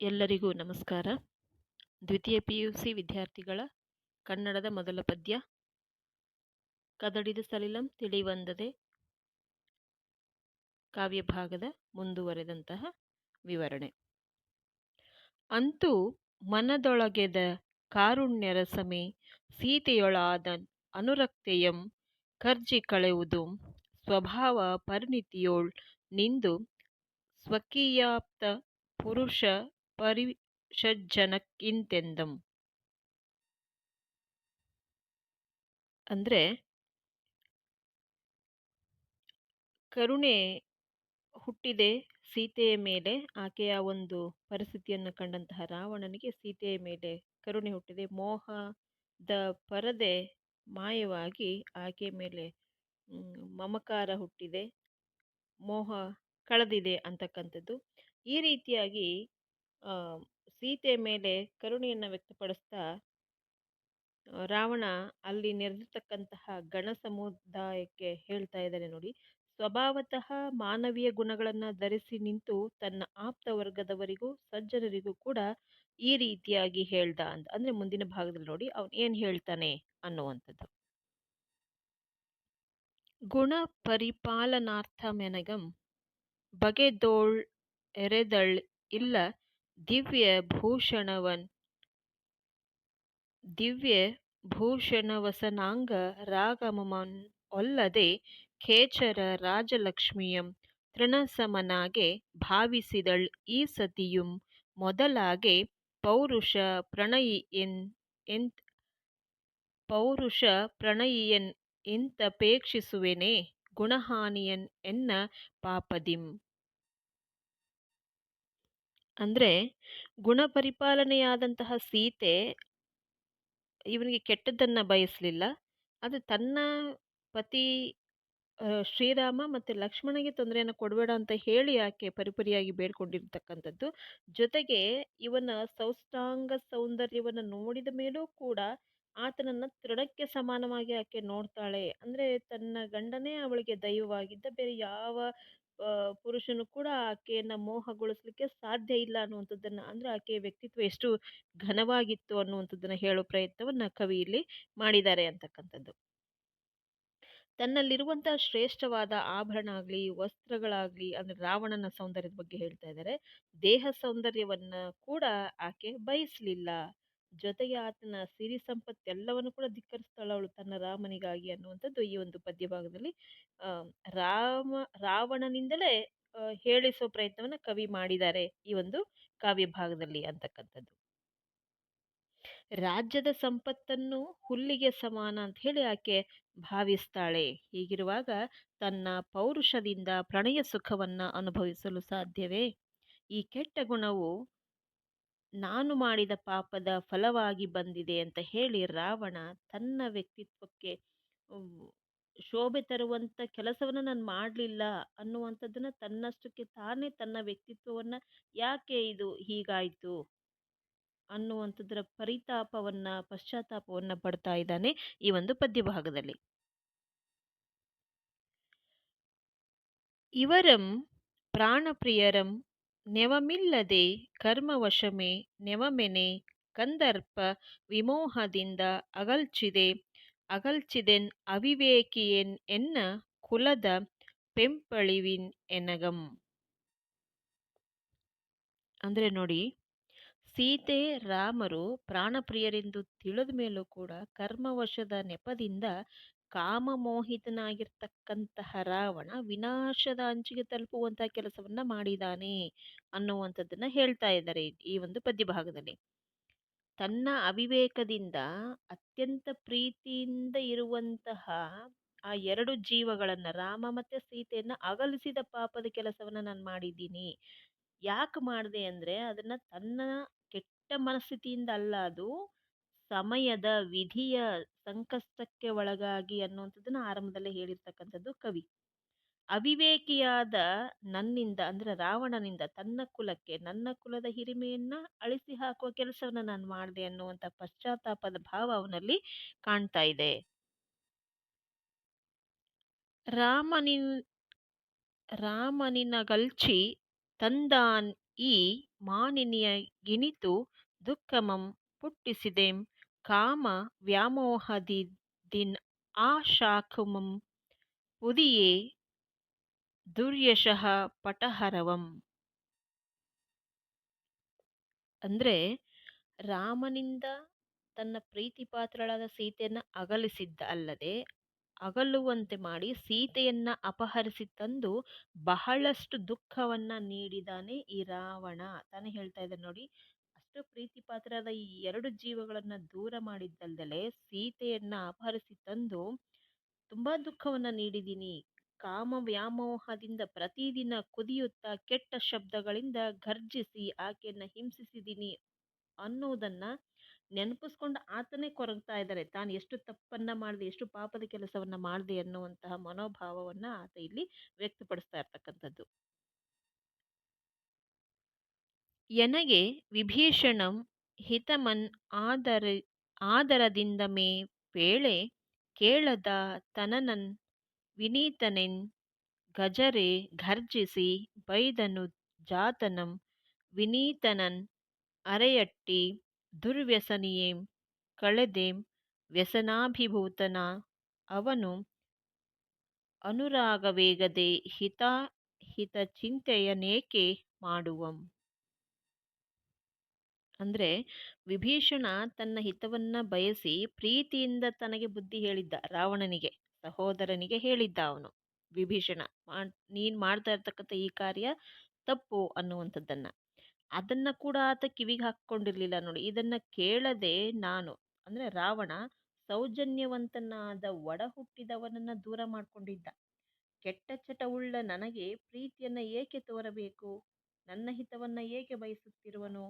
ಎಲ್ಲರಿಗೂ ನಮಸ್ಕಾರ. ದ್ವಿತೀಯ ಪಿ ಯು ಸಿ ವಿದ್ಯಾರ್ಥಿಗಳ ಕನ್ನಡದ ಮೊದಲ ಪದ್ಯ. ಕದಡಿದ ಸಲಿಲಂ ತಿಳಿವಂದದೆ. ಕಾವ್ಯಭಾಗದ ಮುಂದುವರೆದಂತಹ ವಿವರಣೆ. ಅಂತೂ ಮನದೊಳಗೆದ ಕಾರುಣ್ಯರಸಮೆ ಸೀತೆಯೊಳಾದ ಅನುರಕ್ತೆಯಂ ಕರ್ಜಿ ಕಳೆಯುವುದು ಸ್ವಭಾವ ಪರಿಣಿತಿಯೋಳ್ ನಿಂದು ಸ್ವಕೀಯಾಪ್ತ ಪುರುಷ ಪರಿಷಜ್ಜನಕ್ಕಿಂತೆಂದಂ. ಅಂದರೆ ಕರುಣೆ ಹುಟ್ಟಿದೆ ಸೀತೆಯ ಮೇಲೆ, ಆಕೆಯ ಒಂದು ಪರಿಸ್ಥಿತಿಯನ್ನು ಕಂಡಂತಹ ರಾವಣನಿಗೆ ಸೀತೆಯ ಮೇಲೆ ಕರುಣೆ ಹುಟ್ಟಿದೆ. ಮೋಹದ ಪರದೆ ಮಾಯವಾಗಿ ಆಕೆ ಮೇಲೆ ಮಮಕಾರ ಹುಟ್ಟಿದೆ. ಮೋಹ ಕಳೆದಿದೆ ಅಂತಕ್ಕಂಥದ್ದು. ಈ ರೀತಿಯಾಗಿ ಸೀತೆಯ ಮೇಲೆ ಕರುಣೆಯನ್ನು ವ್ಯಕ್ತಪಡಿಸ್ತಾ ರಾವಣ ಅಲ್ಲಿ ನೆರೆದಿರ್ತಕ್ಕಂತಹ ಗಣ ಸಮುದಾಯಕ್ಕೆ ಹೇಳ್ತಾ ಇದ್ದಾನೆ ನೋಡಿ. ಸ್ವಭಾವತಃ ಮಾನವೀಯ ಗುಣಗಳನ್ನು ಧರಿಸಿ ನಿಂತು ತನ್ನ ಆಪ್ತ ವರ್ಗದವರಿಗೂ ಸಜ್ಜನರಿಗೂ ಕೂಡ ಈ ರೀತಿಯಾಗಿ ಹೇಳ್ದ ಅಂತ ಅಂದ್ರೆ ಮುಂದಿನ ಭಾಗದಲ್ಲಿ ನೋಡಿ ಅವನು ಏನ್ ಹೇಳ್ತಾನೆ ಅನ್ನುವಂಥದ್ದು. ಗುಣ ಪರಿಪಾಲನಾರ್ಥಮೆನಗಂ ಬಗೆದೋಳ್ ಎರೆದಳ್ ಇಲ್ಲ ದಿವ್ಯ ಭೂಷಣವನ್, ದಿವ್ಯ ಭೂಷಣವಸನಾಂಗ ರಾಗಮಮನ್ ಒಲ್ಲದೆ ಖೇಚರ ರಾಜಲಕ್ಷ್ಮಿಯಂ ತೃಣಸಮನಾಗೆ ಭಾವಿಸಿದಳ್ ಈ ಸತಿಯುಂ ಮೊದಲಾಗೆ ಪೌರುಷ ಪ್ರಣಯಿಯನ್ ಎಂತ್, ಪೌರುಷ ಪ್ರಣಯಿಯನ್ ಎಂತಪೇಕ್ಷಿಸುವೆನೆ ಗುಣಹಾನಿಯನ್ ಎನ್ನ ಪಾಪದಿಂ. ಅಂದರೆ ಗುಣಪರಿಪಾಲನೆಯಾದಂತಹ ಸೀತೆ ಇವನಿಗೆ ಕೆಟ್ಟದ್ದನ್ನು ಬಯಸಲಿಲ್ಲ. ಅದು ತನ್ನ ಪತಿ ಶ್ರೀರಾಮ ಮತ್ತು ಲಕ್ಷ್ಮಣಗೆ ತೊಂದರೆಯನ್ನು ಕೊಡಬೇಡ ಅಂತ ಹೇಳಿ ಆಕೆ ಪರಿಪರಿಯಾಗಿ ಬೇಡ್ಕೊಂಡಿರ್ತಕ್ಕಂಥದ್ದು. ಜೊತೆಗೆ ಇವನ ಸೌಷ್ಟಾಂಗ ಸೌಂದರ್ಯವನ್ನು ನೋಡಿದ ಮೇಲೂ ಕೂಡ ಆತನನ್ನು ತೃಣಕ್ಕೆ ಸಮಾನವಾಗಿ ಆಕೆ ನೋಡ್ತಾಳೆ. ಅಂದರೆ ತನ್ನ ಗಂಡನೇ ಅವಳಿಗೆ ದೈವವಾಗಿದ್ದ, ಬೇರೆ ಯಾವ ಪುರುಷನು ಕೂಡ ಆಕೆಯನ್ನು ಮೋಹಗೊಳಿಸಲಿಕ್ಕೆ ಸಾಧ್ಯ ಇಲ್ಲ ಅನ್ನುವಂಥದ್ದನ್ನು ಅಂದರೆ ಆಕೆಯ ವ್ಯಕ್ತಿತ್ವ ಎಷ್ಟು ಘನವಾಗಿತ್ತು ಅನ್ನುವಂಥದ್ದನ್ನು ಹೇಳೋ ಪ್ರಯತ್ನವನ್ನು ಕವಿ ಇಲ್ಲಿ ಮಾಡಿದ್ದಾರೆ ಅಂತಕ್ಕಂಥದ್ದು. ತನ್ನಲ್ಲಿರುವಂತಹ ಶ್ರೇಷ್ಠವಾದ ಆಭರಣ ಆಗಲಿ, ವಸ್ತ್ರಗಳಾಗಲಿ, ಅಂದರೆ ರಾವಣನ ಸೌಂದರ್ಯದ ಬಗ್ಗೆ ಹೇಳ್ತಾ ಇದ್ದಾರೆ. ದೇಹ ಸೌಂದರ್ಯವನ್ನ ಕೂಡ ಆಕೆ ಬಯಸಲಿಲ್ಲ. ಜೊತೆಗೆ ಆತನ ಸಿರಿ ಸಂಪತ್ತೆಲ್ಲವನ್ನು ಕೂಡ ಧಿಕ್ಕರಿಸ್ತಾಳೆ ಅವಳು ತನ್ನ ರಾಮನಿಗಾಗಿ ಅನ್ನುವಂಥದ್ದು ಈ ಒಂದು ಪದ್ಯ ಭಾಗದಲ್ಲಿ ರಾಮ, ರಾವಣನಿಂದಲೇ ಹೇಳಿಸೋ ಪ್ರಯತ್ನವನ್ನ ಕವಿ ಮಾಡಿದ್ದಾರೆ ಈ ಒಂದು ಕಾವ್ಯ ಭಾಗದಲ್ಲಿ ಅಂತಕ್ಕಂಥದ್ದು. ರಾಜ್ಯದ ಸಂಪತ್ತನ್ನು ಹುಲ್ಲಿಗೆ ಸಮಾನ ಅಂತ ಹೇಳಿ ಆಕೆ ಭಾವಿಸ್ತಾಳೆ. ಹೀಗಿರುವಾಗ ತನ್ನ ಪೌರುಷದಿಂದ ಪ್ರಣಯ ಸುಖವನ್ನ ಅನುಭವಿಸಲು ಸಾಧ್ಯವೇ? ಈ ಕೆಟ್ಟ ಗುಣವು ನಾನು ಮಾಡಿದ ಪಾಪದ ಫಲವಾಗಿ ಬಂದಿದೆ ಅಂತ ಹೇಳಿ ರಾವಣ ತನ್ನ ವ್ಯಕ್ತಿತ್ವಕ್ಕೆ ಶೋಭೆ ತರುವಂಥ ಕೆಲಸವನ್ನು ನಾನು ಮಾಡಲಿಲ್ಲ ಅನ್ನುವಂಥದ್ದನ್ನು ತನ್ನಷ್ಟಕ್ಕೆ ತಾನೇ ತನ್ನ ವ್ಯಕ್ತಿತ್ವವನ್ನು ಯಾಕೆ ಇದು ಹೀಗಾಯಿತು ಅನ್ನುವಂಥದ್ರ ಪರಿತಾಪವನ್ನ, ಪಶ್ಚಾತ್ತಾಪವನ್ನು ಪಡ್ತಾ ಇದ್ದಾನೆ ಈ ಒಂದು ಪದ್ಯಭಾಗದಲ್ಲಿ. ಇವರಂ ಪ್ರಾಣಪ್ರಿಯರಂ ನೆವಮಿಲ್ಲದೆ ಕರ್ಮವಶಮೆ ನೆವಮೆನೆ ಕಂದರ್ಪ ವಿಮೋಹದಿಂದ ಅಗಲ್ಚಿದೆ. ಅಗಲ್ಚಿದೆನ್ ಅವಿವೇಕಿಯೆನ್ ಎನ್ನ ಕುಲದ ಪೆಂಪಳಿವಿನ್ ಎನಗಂ. ಅಂದರೆ ನೋಡಿ, ಸೀತೆ ರಾಮರು ಪ್ರಾಣಪ್ರಿಯರೆಂದು ತಿಳಿದ ಮೇಲೂ ಕೂಡ ಕರ್ಮವಶದ ನೆಪದಿಂದ ಕಾಮಮೋಹಿತನಾಗಿರ್ತಕ್ಕಂತಹ ರಾವಣ ವಿನಾಶದ ಅಂಚಿಗೆ ತಲುಪುವಂತಹ ಕೆಲಸವನ್ನ ಮಾಡಿದಾನೆ ಅನ್ನುವಂಥದ್ದನ್ನ ಹೇಳ್ತಾ ಇದ್ದಾರೆ ಈ ಒಂದು ಪದ್ಯಭಾಗದಲ್ಲಿ ತನ್ನ ಅವಿವೇಕದಿಂದ ಅತ್ಯಂತ ಪ್ರೀತಿಯಿಂದ ಇರುವಂತಹ ಆ ಎರಡು ಜೀವಗಳನ್ನು ರಾಮ ಮತ್ತೆ ಸೀತೆಯನ್ನು ಅಗಲಿಸಿದ ಪಾಪದ ಕೆಲಸವನ್ನ ನಾನು ಮಾಡಿದ್ದೀನಿ. ಯಾಕೆ ಮಾಡಿದೆ ಅಂದರೆ ಅದನ್ನು ತನ್ನ ಕೆಟ್ಟ ಮನಸ್ಥಿತಿಯಿಂದ ಅಲ್ಲ ಅದು ಸಮಯದ ವಿಧಿಯ ಸಂಕಷ್ಟಕ್ಕೆ ಒಳಗಾಗಿ ಅನ್ನುವಂಥದ್ದನ್ನು ಆರಂಭದಲ್ಲೇ ಹೇಳಿರ್ತಕ್ಕಂಥದ್ದು ಕವಿ. ಅವಿವೇಕಿಯಾದ ನನ್ನಿಂದ ಅಂದರೆ ರಾವಣನಿಂದ ತನ್ನ ಕುಲಕ್ಕೆ ನನ್ನ ಕುಲದ ಹಿರಿಮೆಯನ್ನು ಅಳಿಸಿ ಹಾಕುವ ಕೆಲಸವನ್ನ ನಾನು ಮಾಡಿದೆ ಅನ್ನುವಂಥ ಪಶ್ಚಾತ್ತಾಪದ ಭಾವ ಅವನಲ್ಲಿ ಕಾಣ್ತಾ ಇದೆ. ರಾಮನಿನ್ ಗಲ್ಚಿ ತಂದಾನ್ ಈ ಮಾನಿನಿಯ ಗಿಣಿತು ದುಃಖಮಂ ಪುಟ್ಟಿಸಿದೆಂ ಕಾಮ ವ್ಯಾಮೋಹದಿನ್ ಆ ಶಾಖುಮಂ ಉದಿಯೇ ದುರ್ಯಶಃ ಪಟಹರವಂ ಅಂದರೆ ರಾಮನಿಂದ ತನ್ನ ಪ್ರೀತಿ ಪಾತ್ರಳಾದ ಸೀತೆಯನ್ನು ಅಗಲಿಸಿದ್ದ ಅಲ್ಲದೆ ಅಗಲುವಂತೆ ಮಾಡಿ ಸೀತೆಯನ್ನ ಅಪಹರಿಸಿ ತಂದು ಬಹಳಷ್ಟು ದುಃಖವನ್ನ ನೀಡಿದಾನೆ ಈ ರಾವಣ. ತಾನೇ ಹೇಳ್ತಾ ಇದ್ದಾನೆ ನೋಡಿ ಅಷ್ಟು ಪ್ರೀತಿ ಪಾತ್ರರಾದ ಈ ಎರಡು ಜೀವಗಳನ್ನು ದೂರ ಮಾಡಿದ್ದಲ್ದಲೆ ಸೀತೆಯನ್ನ ಅಪಹರಿಸಿ ತಂದು ತುಂಬಾ ದುಃಖವನ್ನ ನೀಡಿದ್ದೀನಿ. ಕಾಮ ವ್ಯಾಮೋಹದಿಂದ ಪ್ರತಿದಿನ ಕುದಿಯುತ್ತಾ ಕೆಟ್ಟ ಶಬ್ದಗಳಿಂದ ಘರ್ಜಿಸಿ ಆಕೆಯನ್ನ ಹಿಂಸಿಸಿದ್ದೀನಿ ಅನ್ನೋದನ್ನು ನೆನಪಿಸ್ಕೊಂಡು ಆತನೇ ಕೊರಗ್ತಾ ಇದ್ದಾರೆ ತಾನು ಎಷ್ಟು ತಪ್ಪನ್ನ ಮಾಡಿದೆ, ಎಷ್ಟು ಪಾಪದ ಕೆಲಸವನ್ನ ಮಾಡಿದೆ ಅನ್ನುವಂತಹ ಮನೋಭಾವವನ್ನ ಆತ ಇಲ್ಲಿ ವ್ಯಕ್ತಪಡಿಸ್ತಾ ಇರ್ತಕ್ಕಂಥದ್ದು. ಎನಗೆ ವಿಭೀಷಣಂ ಹಿತಮನ್ ಆದರ, ಆದರದಿಂದ ಮೇ ಪೇಳೆ ಕೇಳದ ತನನನ್ ವಿನೀತನೆನ್ ಗಜರೆ ಘರ್ಜಿಸಿ ಬೈದನು ಜಾತನಂ ವಿನೀತನನ್ ಅರೆಯಟ್ಟಿ ದುರ್ವ್ಯಸನಿಯೇಂ ಕಳೆದೆಂ ವ್ಯಸನಾಭಿಭೂತನ ಅವನು ಅನುರಾಗವೇಗದೆ ಹಿತ ಚಿಂತೆಯನೇಕೆ ಮಾಡುವಂ? ಅಂದರೆ ವಿಭೀಷಣ ತನ್ನ ಹಿತವನ್ನ ಬಯಸಿ ಪ್ರೀತಿಯಿಂದ ತನಗೆ ಬುದ್ಧಿ ಹೇಳಿದ್ದ ರಾವಣನಿಗೆ, ಸಹೋದರನಿಗೆ ಹೇಳಿದ್ದ ಅವನು. ವಿಭೀಷಣ ನೀನು ಮಾಡ್ತಾ ಇರ್ತಕ್ಕಂಥ ಈ ಕಾರ್ಯ ತಪ್ಪು ಅನ್ನುವಂಥದ್ದನ್ನು. ಅದನ್ನ ಕೂಡ ಆತ ಕಿವಿಗೆ ಹಾಕ್ಕೊಂಡಿರಲಿಲ್ಲ ನೋಡಿ. ಇದನ್ನ ಕೇಳದೆ ನಾನು, ಅಂದ್ರೆ ರಾವಣ ಸೌಜನ್ಯವಂತನಾದ ಒಡ ಹುಟ್ಟಿದವನನ್ನು ದೂರ ಮಾಡ್ಕೊಂಡಿದ್ದ. ಕೆಟ್ಟ ಚಟವುಳ್ಳ ನನಗೆ ಪ್ರೀತಿಯನ್ನ ಏಕೆ ತೋರಬೇಕು? ನನ್ನ ಹಿತವನ್ನ ಏಕೆ ಬಯಸುತ್ತಿರುವನು?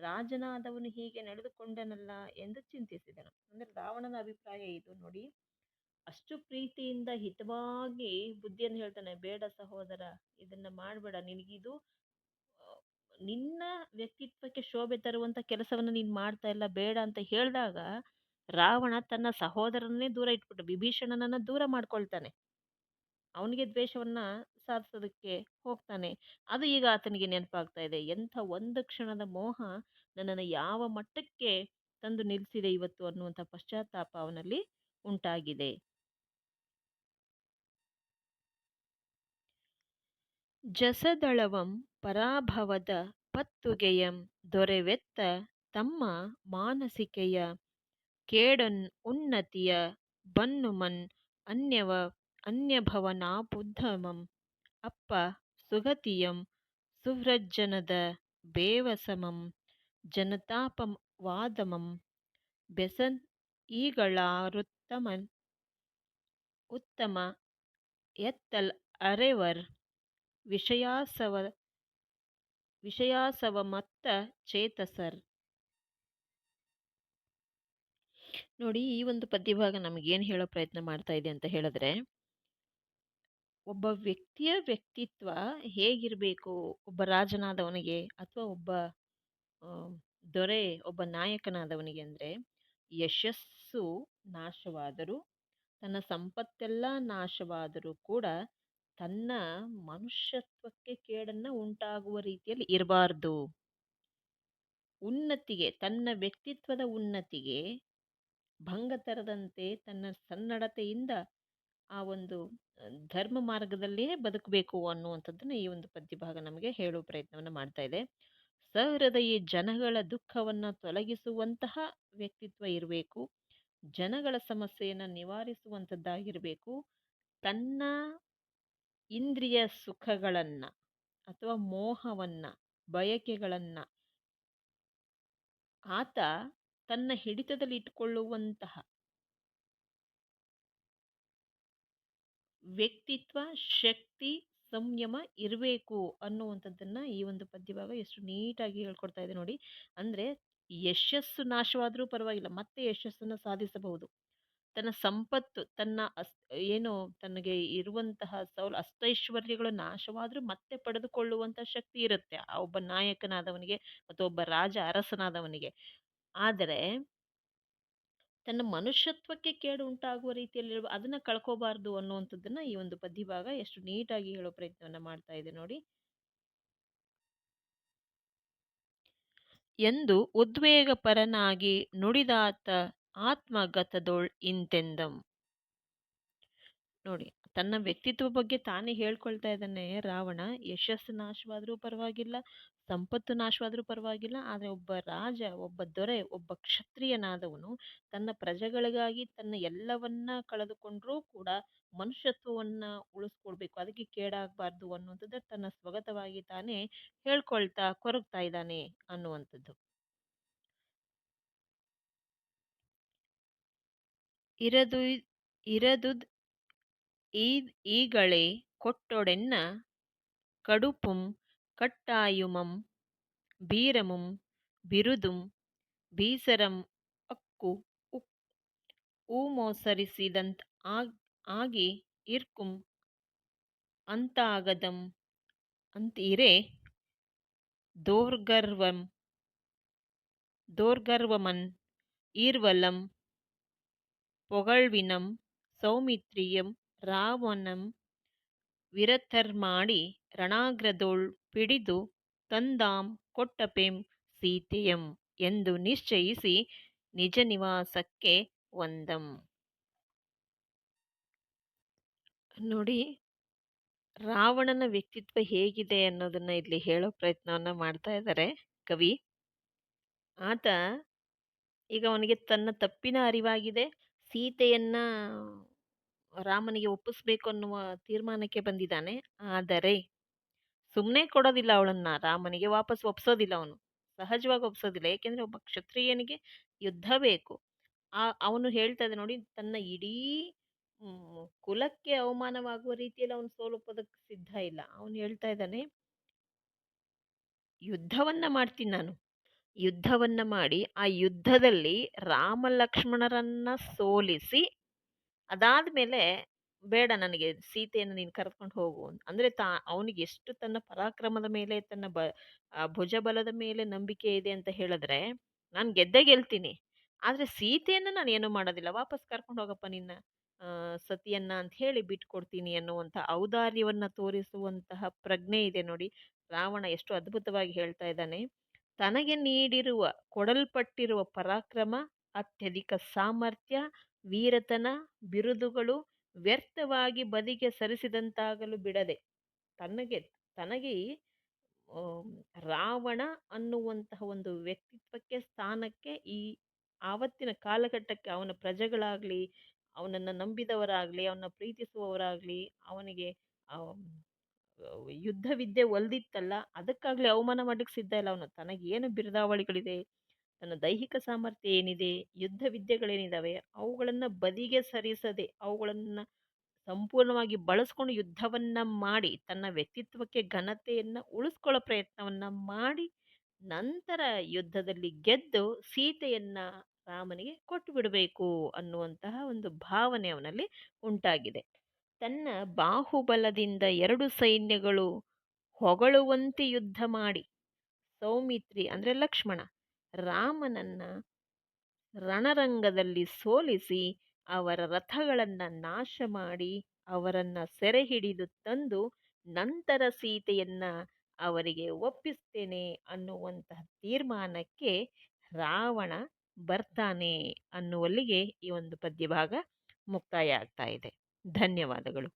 ರಾಜನಾದವನು ಹೀಗೆ ನಡೆದುಕೊಂಡನಲ್ಲ ಎಂದು ಚಿಂತಿಸಿದನು. ಅಂದರೆ ರಾವಣನ ಅಭಿಪ್ರಾಯ ಇದು ನೋಡಿ, ಅಷ್ಟು ಪ್ರೀತಿಯಿಂದ ಹಿತವಾಗಿ ಬುದ್ಧಿಯನ್ನು ಹೇಳ್ತಾನೆ, ಬೇಡ ಸಹೋದರ, ಇದನ್ನ ಮಾಡಬೇಡ, ನಿನಗಿದು ನಿನ್ನ ವ್ಯಕ್ತಿತ್ವಕ್ಕೆ ಶೋಭೆ ತರುವಂತ ಕೆಲಸವನ್ನ ನೀನು ಮಾಡ್ತಾ ಇಲ್ಲ, ಬೇಡ ಅಂತ ಹೇಳಿದಾಗ ರಾವಣ ತನ್ನ ಸಹೋದರನ್ನೇ ದೂರ ಇಟ್ಬಿಟ್ಟು, ವಿಭೀಷಣನನ್ನ ದೂರ ಮಾಡ್ಕೊಳ್ತಾನೆ. ಅವನಿಗೆ ದ್ವೇಷವನ್ನ ಸಾಧಿಸೋದಕ್ಕೆ ಹೋಗ್ತಾನೆ. ಅದು ಈಗ ಆತನಿಗೆ ನೆನಪಾಗ್ತಾ ಇದೆ. ಎಂಥ ಒಂದು ಕ್ಷಣದ ಮೋಹ ನನ್ನನ್ನು ಯಾವ ಮಟ್ಟಕ್ಕೆ ತಂದು ನಿಲ್ಲಿಸಿದೆ ಇವತ್ತು ಅನ್ನುವಂಥ ಪಶ್ಚಾತ್ತಾಪ ಅವನಲ್ಲಿ ಉಂಟಾಗಿದೆ. ಜಸದಳವಂ ಪರಾಭವದ ಪತ್ತುಗೆಯಂ ದೊರೆವೆತ್ತ ತಮ್ಮ ಮಾನಸಿಕೆಯ ಕೇಡನ್ ಉನ್ನತಿಯ ಬನ್ನುಮನ್ ಅನ್ಯವ ಅನ್ಯಭವನಾಬುದ್ಧಮಂ ಅಪ್ಪ ಸುಗತಿಯಂ ಸುಹೃಜ್ಜನದ ಬೇವಸಮಂ ಜನತಾಪವಾದಮಂ ಬೆಸನ್ ಈಗಳಾರುತ್ತಮನ್, ಉತ್ತಮ ಎತ್ತಲ್ ಅರೆವರ್, ವಿಷಯಾಸವ, ವಿಷಯಾಸವಮತ್ತ ಚೇತಸರ್. ನೋಡಿ ಈ ಒಂದು ಪದ್ಯಭಾಗ ನಮಗೇನು ಹೇಳೋ ಪ್ರಯತ್ನ ಮಾಡ್ತಾ ಇದೆ ಅಂತ ಹೇಳಿದ್ರೆ ಒಬ್ಬ ವ್ಯಕ್ತಿಯ ವ್ಯಕ್ತಿತ್ವ ಹೇಗಿರಬೇಕು? ಒಬ್ಬ ರಾಜನಾದವನಿಗೆ ಅಥವಾ ಒಬ್ಬ ದೊರೆ, ಒಬ್ಬ ನಾಯಕನಾದವನಿಗೆ ಅಂದರೆ ಯಶಸ್ಸು ನಾಶವಾದರೂ, ತನ್ನ ಸಂಪತ್ತೆಲ್ಲ ನಾಶವಾದರೂ ಕೂಡ ತನ್ನ ಮನುಷ್ಯತ್ವಕ್ಕೆ ಕೇಡನ್ನ ಉಂಟಾಗುವ ರೀತಿಯಲ್ಲಿ ಇರಬಾರ್ದು. ಉನ್ನತಿಗೆ, ತನ್ನ ವ್ಯಕ್ತಿತ್ವದ ಉನ್ನತಿಗೆ ಭಂಗ ತರದಂತೆ ತನ್ನ ಸನ್ನಡತೆಯಿಂದ ಆ ಒಂದು ಧರ್ಮ ಮಾರ್ಗದಲ್ಲಿಯೇ ಬದುಕಬೇಕು ಅನ್ನುವಂಥದ್ದನ್ನು ಈ ಒಂದು ಪದ್ಯಭಾಗ ನಮಗೆ ಹೇಳುವ ಪ್ರಯತ್ನವನ್ನು ಮಾಡ್ತಾ ಇದೆ. ಸಹೃದಯಿ ಜನಗಳ ದುಃಖವನ್ನು ತೊಲಗಿಸುವಂತಹ ವ್ಯಕ್ತಿತ್ವ ಇರಬೇಕು. ಜನಗಳ ಸಮಸ್ಯೆಯನ್ನು ನಿವಾರಿಸುವಂಥದ್ದಾಗಿರಬೇಕು. ತನ್ನ ಇಂದ್ರಿಯ ಸುಖಗಳನ್ನು ಅಥವಾ ಮೋಹವನ್ನು, ಬಯಕೆಗಳನ್ನು ಆತ ತನ್ನ ಹಿಡಿತದಲ್ಲಿ ಇಟ್ಕೊಳ್ಳುವಂತಹ ವ್ಯಕ್ತಿತ್ವ, ಶಕ್ತಿ, ಸಂಯಮ ಇರಬೇಕು ಅನ್ನುವಂಥದ್ದನ್ನು ಈ ಒಂದು ಪದ್ಯಭಾಗ ಎಷ್ಟು ನೀಟಾಗಿ ಹೇಳ್ಕೊಡ್ತಾ ಇದೆ ನೋಡಿ. ಅಂದರೆ ಯಶಸ್ಸು ನಾಶವಾದರೂ ಪರವಾಗಿಲ್ಲ, ಮತ್ತೆ ಯಶಸ್ಸನ್ನು ಸಾಧಿಸಬಹುದು. ತನ್ನ ಸಂಪತ್ತು, ತನ್ನ ಅಸ್, ಏನು ತನಗೆ ಇರುವಂತಹ ಸೌಲ ಅಷ್ಟೈಶ್ವರ್ಯಗಳು ನಾಶವಾದರೂ ಮತ್ತೆ ಪಡೆದುಕೊಳ್ಳುವಂಥ ಶಕ್ತಿ ಇರುತ್ತೆ. ಆ ಒಬ್ಬ ನಾಯಕನಾದವನಿಗೆ ಮತ್ತು ಒಬ್ಬ ರಾಜ ಅರಸನಾದವನಿಗೆ. ಆದರೆ ತನ್ನ ಮನುಷ್ಯತ್ವಕ್ಕೆ ಕೇಡು ಉಂಟಾಗುವ ರೀತಿಯಲ್ಲಿ ಅದನ್ನ ಕಳ್ಕೋಬಾರ್ದು ಅನ್ನುವಂಥದ್ದನ್ನ ಈ ಒಂದು ಪದ್ಯಭಾಗ ಎಷ್ಟು ನೀಟಾಗಿ ಹೇಳೋ ಪ್ರಯತ್ನವನ್ನ ಮಾಡ್ತಾ ಇದೆ ನೋಡಿ. ಎಂದು ಉದ್ವೇಗಪರನಾಗಿ ನುಡಿದಾತ ಆತ್ಮಗತದೊಳ್ ಇಂತೆಂದಂ. ನೋಡಿ, ತನ್ನ ವ್ಯಕ್ತಿತ್ವ ಬಗ್ಗೆ ತಾನೇ ಹೇಳ್ಕೊಳ್ತಾ ಇದ್ದಾನೆ ರಾವಣ, ಯಶಸ್ಸು ನಾಶವಾದರೂ ಪರವಾಗಿಲ್ಲ. ಸಂಪತ್ತು ನಾಶವಾದರೂ ಪರವಾಗಿಲ್ಲ, ಆದರೆ ಒಬ್ಬ ರಾಜ, ಒಬ್ಬ ದೊರೆ, ಒಬ್ಬ ಕ್ಷತ್ರಿಯನಾದವನು ತನ್ನ ಪ್ರಜೆಗಳಿಗಾಗಿ ತನ್ನ ಎಲ್ಲವನ್ನ ಕಳೆದುಕೊಂಡರೂ ಕೂಡ ಮನುಷ್ಯತ್ವವನ್ನ ಉಳಿಸ್ಕೊಳ್ಬೇಕು, ಅದಕ್ಕೆ ಕೇಡಾಗಬಾರ್ದು ಅನ್ನುವಂಥದ್ದು ತನ್ನ ಸ್ವಗತವಾಗಿ ತಾನೇ ಹೇಳ್ಕೊಳ್ತಾ ಕೊರಗ್ತಾ ಇದ್ದಾನೆ ಅನ್ನುವಂಥದ್ದು. ಇರದು, ಇರದುದ್ ಈ ಈಗಳೇ ಕೊಟ್ಟೊಡೆನ್ನ ಕಡುಪುಂ கட்டாயுமம் பீரமும் ಬಿರುದುಂ ಬೀಸರಂ ಅಕ್ಕು ಉಕ್ ಊಮೋಸರಿಸಿದಂತ್ ಆಗ್ ಆಗಿ ಇರ್ಕುಂ ಅಂತಾಗದಂ ಅಂತೀರೆ ದೋರ್ಗರ್ವಂ ದೋರ್ಗರ್ವಮನ್ ಈರ್ವಲಂ பொகழ்வினம் சௌமித்ரியம் ராவணம் ವಿರಥರ್ಮಾಡಿ ರಣಾಗ್ರದೊಳ್ ಪಿಡಿದು, ತಂದಾಂ ಕೊಟ್ಟಪೆಂ ಸೀತೆಯಂ ಎಂದು ನಿಶ್ಚಯಿಸಿ ನಿಜ ನಿವಾಸಕ್ಕೆ ಒಂದಂ ನೋಡಿ, ರಾವಣನ ವ್ಯಕ್ತಿತ್ವ ಹೇಗಿದೆ ಅನ್ನೋದನ್ನ ಇಲ್ಲಿ ಹೇಳೋ ಪ್ರಯತ್ನವನ್ನ ಮಾಡ್ತಾ ಇದ್ದಾರೆ ಕವಿ. ಆತ, ಈಗ ಅವನಿಗೆ ತನ್ನ ತಪ್ಪಿನ ಅರಿವಾಗಿದೆ. ಸೀತೆಯನ್ನ ರಾಮನಿಗೆ ಒಪ್ಪಿಸ್ಬೇಕು ಅನ್ನುವ ತೀರ್ಮಾನಕ್ಕೆ ಬಂದಿದ್ದಾನೆ. ಆದರೆ ಸುಮ್ಮನೆ ಕೊಡೋದಿಲ್ಲ ಅವಳನ್ನ, ರಾಮನಿಗೆ ವಾಪಸ್ ಒಪ್ಸೋದಿಲ್ಲ ಅವನು. ಸಹಜವಾಗಿ ಒಪ್ಸೋದಿಲ್ಲ ಏಕೆಂದರೆ ಒಬ್ಬ ಕ್ಷತ್ರಿಯನಿಗೆ ಯುದ್ಧ ಬೇಕು. ಆ, ಅವನು ಹೇಳ್ತಾ ಇದ್ದ ನೋಡಿ, ತನ್ನ ಇಡೀ ಕುಲಕ್ಕೆ ಅವಮಾನವಾಗುವ ರೀತಿಯಲ್ಲಿ ಅವನು ಸೋಲುಪೋದಕ್ಕೆ ಸಿದ್ಧ ಇಲ್ಲ. ಅವನು ಹೇಳ್ತಾ ಇದ್ದಾನೆ, ಯುದ್ಧವನ್ನ ಮಾಡ್ತೀನಿ ನಾನು. ಯುದ್ಧವನ್ನ ಮಾಡಿ, ಆ ಯುದ್ಧದಲ್ಲಿ ರಾಮ ಲಕ್ಷ್ಮಣರನ್ನ ಸೋಲಿಸಿ ಅದಾದ್ಮೇಲೆ ಬೇಡ ನನಗೆ ಸೀತೆಯನ್ನು ನೀನು ಕರೆದುಕೊಂಡು ಹೋಗು ಅಂದರೆ ತಾ ಅವನಿಗೆ ಎಷ್ಟು ತನ್ನ ಪರಾಕ್ರಮದ ಮೇಲೆ, ತನ್ನ ಬ ಭುಜಬಲದ ಮೇಲೆ ನಂಬಿಕೆ ಇದೆ ಅಂತ ಹೇಳಿದ್ರೆ ನಾನು ಗೆದ್ದೇ ಗೆಲ್ತೀನಿ. ಆದ್ರೆ ಸೀತೆಯನ್ನು ನಾನು ಏನು ಮಾಡೋದಿಲ್ಲ. ವಾಪಸ್ ಕರ್ಕೊಂಡು ಹೋಗಪ್ಪ ನಿನ್ನ ಸತಿಯನ್ನ ಅಂತ ಹೇಳಿ ಬಿಟ್ಕೊಡ್ತೀನಿ ಅನ್ನುವಂಥ ಔದಾರ್ಯವನ್ನ ತೋರಿಸುವಂತಹ ಪ್ರಜ್ಞೆ ಇದೆ ನೋಡಿ. ರಾವಣ ಎಷ್ಟು ಅದ್ಭುತವಾಗಿ ಹೇಳ್ತಾ ಇದ್ದಾನೆ. ತನಗೆ ನೀಡಿರುವ ಕೊಡಲ್ಪಟ್ಟಿರುವ ಪರಾಕ್ರಮ, ಅತ್ಯಧಿಕ ಸಾಮರ್ಥ್ಯ ವೀರತನ ಬಿರುದುಗಳು ವ್ಯರ್ಥವಾಗಿ ಬದಿಗೆ ಸರಿಸಿದಂತಾಗಲು ಬಿಡದೆ ತನಗೆ ತನಗೆ ರಾವಣ ಅನ್ನುವಂತಹ ಒಂದು ವ್ಯಕ್ತಿತ್ವಕ್ಕೆ, ಸ್ಥಾನಕ್ಕೆ ಈ ಆವತ್ತಿನ ಕಾಲಘಟ್ಟಕ್ಕೆ ಅವನ ಪ್ರಜೆಗಳಾಗಲಿ, ಅವನನ್ನ ನಂಬಿದವರಾಗ್ಲಿ ಅವನ ಪ್ರೀತಿಸುವವರಾಗ್ಲಿ, ಅವನಿಗೆ ಯುದ್ಧ ವಿದ್ಯೆ ಒಲ್ದಿತ್ತಲ್ಲ, ಅದಕ್ಕಾಗಲಿ ಅವಮಾನ ಮಾಡ್ಲಿಕ್ಕೆ ಸಿದ್ಧ ಇಲ್ಲ ಅವನು. ತನಗೇನು ಬಿರುದಾವಳಿಗಳಿದೆ? ತನ್ನ ದೈಹಿಕ ಸಾಮರ್ಥ್ಯ ಏನಿದೆ, ಯುದ್ಧ ವಿದ್ಯೆಗಳೇನಿದ್ದಾವೆ ಅವುಗಳನ್ನು ಬದಿಗೆ ಸರಿಸದೆ, ಅವುಗಳನ್ನು ಸಂಪೂರ್ಣವಾಗಿ ಬಳಸ್ಕೊಂಡು ಯುದ್ಧವನ್ನ ಮಾಡಿ, ತನ್ನ ವ್ಯಕ್ತಿತ್ವಕ್ಕೆ ಘನತೆಯನ್ನು ಉಳಿಸ್ಕೊಳ್ಳೋ ಪ್ರಯತ್ನವನ್ನ ಮಾಡಿ, ನಂತರ ಯುದ್ಧದಲ್ಲಿ ಗೆದ್ದು ಸೀತೆಯನ್ನ ರಾಮನಿಗೆ ಕೊಟ್ಟು ಬಿಡಬೇಕು ಅನ್ನುವಂತಹ ಒಂದು ಭಾವನೆ ಅವನಲ್ಲಿ ಉಂಟಾಗಿದೆ. ತನ್ನ ಬಾಹುಬಲದಿಂದ ಎರಡು ಸೈನ್ಯಗಳು ಹೊಗಳುವಂತೆ ಯುದ್ಧ ಮಾಡಿ, ಸೌಮಿತ್ರಿ ಅಂದ್ರೆ ಲಕ್ಷ್ಮಣ ರಾಮನನ್ನ ರಣರಂಗದಲ್ಲಿ ಸೋಲಿಸಿ ಅವರ ರಥಗಳನ್ನು ನಾಶ ಮಾಡಿ ಅವರನ್ನು ಸೆರೆ ಹಿಡಿದು ತಂದು ನಂತರ ಸೀತೆಯನ್ನ ಅವರಿಗೆ ಒಪ್ಪಿಸ್ತೇನೆ ಅನ್ನುವಂತಹ ತೀರ್ಮಾನಕ್ಕೆ ರಾವಣ ಬರ್ತಾನೆ ಅನ್ನುವಲ್ಲಿಗೆ ಈ ಒಂದು ಪದ್ಯಭಾಗ ಮುಕ್ತಾಯ ಆಗ್ತಾ ಇದೆ. ಧನ್ಯವಾದಗಳು.